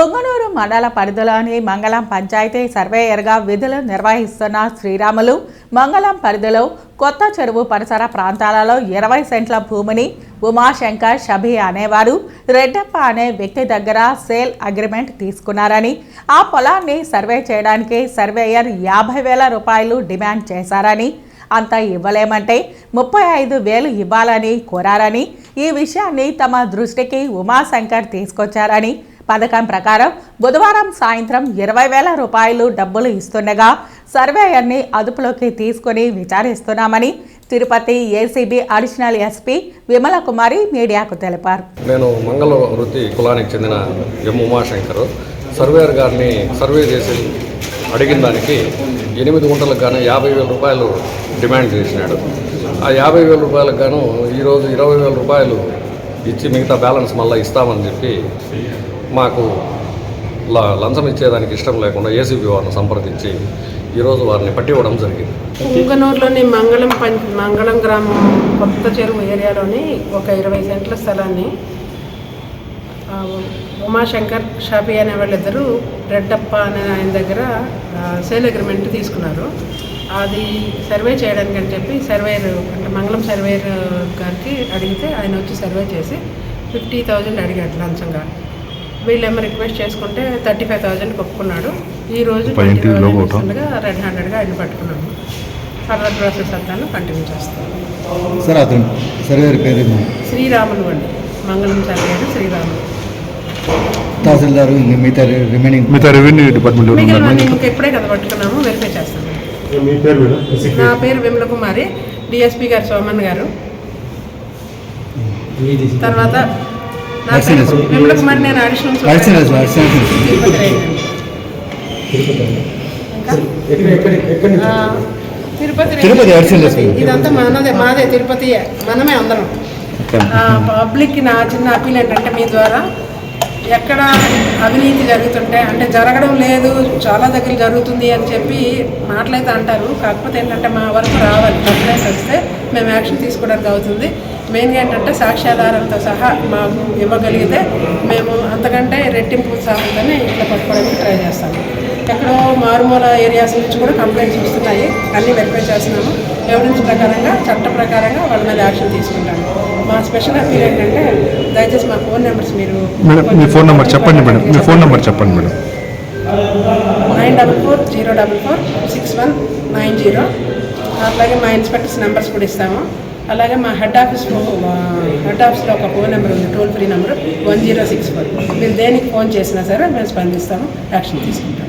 పొంగనూరు మండల పరిధిలోని మంగళం పంచాయతీ సర్వేయర్గా విధులు నిర్వహిస్తున్న శ్రీరాములు మంగళం పరిధిలో కొత్త చెరువు పరిసర ప్రాంతాలలో ఇరవై సెంట్ల భూమిని ఉమాశంకర్ షబీ అనేవారు రెడ్డప్ప అనే వ్యక్తి దగ్గర సేల్ అగ్రిమెంట్ తీసుకున్నారని ఆ పొలాన్ని సర్వే చేయడానికి సర్వేయర్ యాభై వేల రూపాయలు డిమాండ్ చేశారని అంత ఇవ్వలేమంటే ముప్పై ఐదు వేలు ఇవ్వాలని కోరారని ఈ విషయాన్ని తమ దృష్టికి ఉమాశంకర్ తీసుకొచ్చారని పథకం ప్రకారం బుధవారం సాయంత్రం ఇరవై వేల రూపాయలు డబ్బులు ఇస్తుండగా సర్వేయర్ని అదుపులోకి తీసుకుని విచారిస్తున్నామని Tirupati ACB additional SP Vimala Kumari మీడియాకు తెలిపారు. నేను మంగళ వృత్తి కులానికి చెందిన ఎం ఉమాశంకర్. సర్వేయర్ గారిని సర్వే చేసి అడిగిన దానికి ఎనిమిది గుంటలకు గాను యాభై వేల రూపాయలు డిమాండ్ చేసినాడు. ఆ యాభై వేల రూపాయలకు గాను ఈరోజు ఇరవై వేల రూపాయలు ఇచ్చి మిగతా బ్యాలెన్స్ మళ్ళీ ఇస్తామని చెప్పి మాకు లంచం ఇచ్చేదానికి ఇష్టం లేకుండా ఏసీబీ వారిని సంప్రదించి ఈరోజు వారిని పట్టి ఇవ్వడం జరిగింది. కుంకనూరులోని మంగళం పం మంగళం గ్రామం కొత్త చెరువు ఏరియాలోని ఒక ఇరవై సెంట్ల స్థలాన్ని ఉమాశంకర్ షాపి అనే వాళ్ళిద్దరూ రెడ్డప్ప అనే ఆయన దగ్గర సేల్ అగ్రిమెంట్ తీసుకున్నారు. అది సర్వే చేయడానికి అని చెప్పి సర్వేయర్ అంటే మంగళం సర్వేయర్ గారికి అడిగితే ఆయన వచ్చి సర్వే చేసి ఫిఫ్టీ థౌజండ్ అడిగాడు లంచంగా. వీళ్ళేమో రిక్వెస్ట్ చేసుకుంటే థర్టీ ఫైవ్ థౌజండ్ ఒప్పుకున్నాడు ఈ రోజు? రెడ్ హ్యాండెడ్గా ఆయన పట్టుకున్నాము ఫర్దర్ ప్రాసెస్ అంతాను కంటిన్యూ చేస్తాం సార్ అతను సర్వేర్ పేరు ఏంది? శ్రీరాములు అండి. మంగళం సర్వేరు శ్రీరాములు. తహసీల్దారు ఇంక మిగతా రిమైనింగ్ మిగతా రెవెన్యూ డిపార్ట్మెంట్ ఇంకా ఇప్పుడే కదా పట్టుకున్నాము వెరిఫై చేస్తాము మీ పేరు మీద నా పేరు విమల కుమారి డిఎస్పి గారు సోమన్ గారు. తర్వాత నా పేరు Excellence. విమల కుమారి నేను అడిషనల్ excellence. తిరుపతి తిరుపతి. తిరుపతి. ఇదంతా మనదే మాదే తిరుపతి మనమే అందరం పబ్లిక్ నా చిన్న అప్పీల్ ఏంటంటే మీ ద్వారా ఎక్కడ అవినీతి జరుగుతుంటే అంటే జరగడం లేదు చాలా దగ్గర జరుగుతుంది అని చెప్పి మాటలైతే అంటారు కాకపోతే ఏంటంటే మా వరకు రావాలి కంప్లైంట్ వస్తే మేము యాక్షన్ తీసుకోవడానికి అవుతుంది మెయిన్గా ఏంటంటే సాక్ష్యాధారాలతో సహా మాకు ఇవ్వగలిగితే మేము అంతకంటే రెట్టింపు సాగుతుందని ఇట్లా పట్టుకోవడానికి ట్రై చేస్తాము. ఎక్కడో మారుమూల ఏరియాస్ నుంచి కూడా కంప్లైంట్స్ వస్తున్నాయి. అన్నీ వెరిఫై చేస్తున్నాము. ఎవిడెన్స్ ప్రకారంగా చట్ట ప్రకారంగా వాళ్ళ మీద యాక్షన్ తీసుకుంటాము. మా స్పెషల్ అపీల్ ఏంటంటే దయచేసి మా ఫోన్ నెంబర్స్ మీరు మీ ఫోన్ నెంబర్ చెప్పండి మేడం. మీ ఫోన్ నెంబర్ చెప్పండి madam. Nine double four zero double four six one nine zero. అట్లాగే మా ఇన్స్పెక్టర్స్ నెంబర్స్ కూడా ఇస్తాము. అలాగే మా హెడ్ ఆఫీస్ హెడ్ ఆఫీస్లో ఒక ఫోన్ నెంబర్ ఉంది toll free number one zero six four మీరు దేనికి ఫోన్ చేసినా సరే మేము స్పందిస్తాము యాక్షన్ తీసుకుంటాము